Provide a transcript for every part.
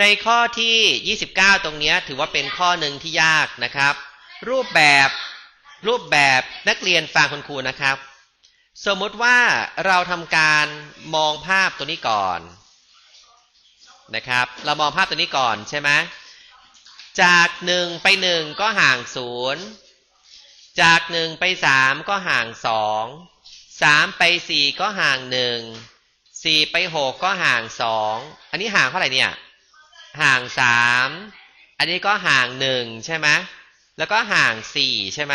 ในข้อที่ 29 ตรงนี้ถือว่าเป็นข้อหนึ่งที่ยากนะครับ รูปแบบรูปแบบนักเรียนฟังคุณครูนะครับ สมมติว่าเราทำการมองภาพตัวนี้ก่อนนะครับ เรามองภาพตัวนี้ก่อนใช่ไหมจากหนึ่งไปหนึ่งก็ห่างศูนย์จากหนึ่งไปสามก็ห่างสองสามไปสี่ก็ห่างหนึ่งสี่ไปหกก็ห่างสองอันนี้ห่างเท่าไหร่เนี่ย ห่างสามอันนี้ก็ห่างหนึ่งใช่ไหมแล้วก็ห่างสี่ใช่ไหม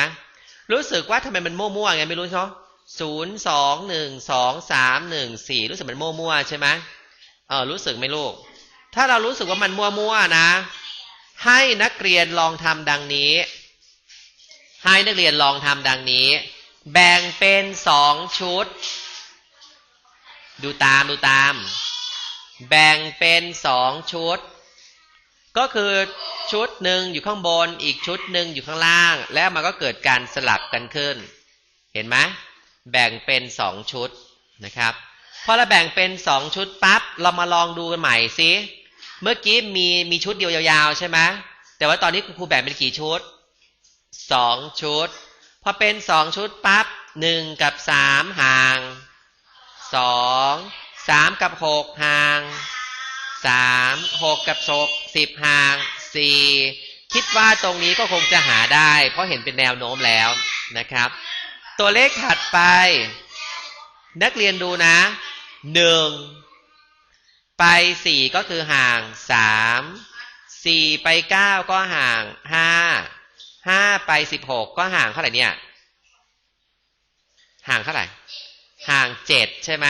รู้สึกว่าทำไมมันมั่วๆไงไม่รู้เนาะศูนย์สองหนึ่งสองสามหนึ่งสี่รู้สึกมันมั่วๆใช่ไหมเออรู้สึกไหมลูก ถ้าเรารู้สึกว่ามันมั่วๆนะ ให้นักเรียนลองทำดังนี้ ให้นักเรียนลองทำดังนี้ แบ่งเป็นสองชุด ดูตามดูตาม แบ่งเป็นสองชุด ก็คือชุดหนึ่งอยู่ข้างบน อีกชุดหนึ่งอยู่ข้างล่าง แล้วมันก็เกิดการสลับกันขึ้น เห็นไหมแบ่งเป็นสองชุดนะครับพอเราแบ่งเป็นสองชุดปั๊บเรามาลองดูกันใหม่สิเมื่อกี้มีมีชุดเดียวยาวๆใช่ไหมแต่ว่าตอนนี้คุณครูแบ่งเป็นกี่ชุดสองชุด พอเป็นสองชุดปั๊บหนึ่งกับสามห่างสองสามกับหกห่าง สามหกกับศกสิบห่างสี่คิดว่าตรงนี้ก็คงจะหาได้ เพราะเห็นเป็นแนวโน้มแล้วนะครับ ตัวเลขถัดไป นักเรียนดูนะหนึ่งไปสี่ก็คือห่างสามสี่ไปเก้าก็ห่างห้าห้าไปสิบหกก็ห่างเท่าไหร่เนี่ย ห่างเท่าไหร่ ห่างเจ็ดใช่ไหม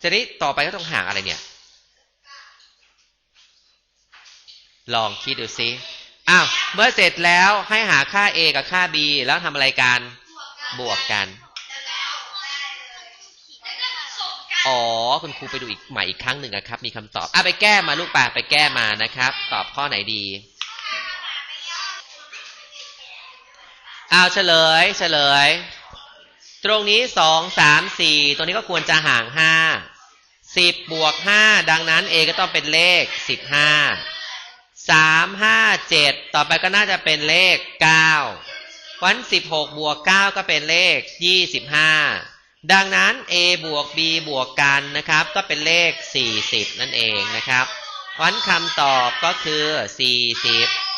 จะนี้ต่อไปก็ต้องห่างอะไรเนี่ย ลองคิดดูซิอ้าวเมื่อเสร็จแล้วให้หาค่า a กับค่า b แล้วทำอะไรกัน บวกกันอ๋อคุณครูไปดูอีกใหม่อีกครั้งหนึ่งนะครับ มีคำตอบอะไปแก้มาลูกป่าไปแก้มานะครับ ตอบข้อไหนดีอ้าวเฉลย เฉลย ตรงนี้สองสามสี่ตรงนี้ก็ควรจะห่างห้าสิบบวกห้าดังนั้น a ก็ต้องเป็นเลขสิบห้า สามห้าเจ็ดต่อไปก็น่าจะเป็นเลขเก้าวันสิบหกบวกเก้าก็เป็นเลขยี่สิบห้าดังนั้น a บวก b บวกกันนะครับ ก็เป็นเลข40นั่นเองนะครับวันคำตอบก็คือ40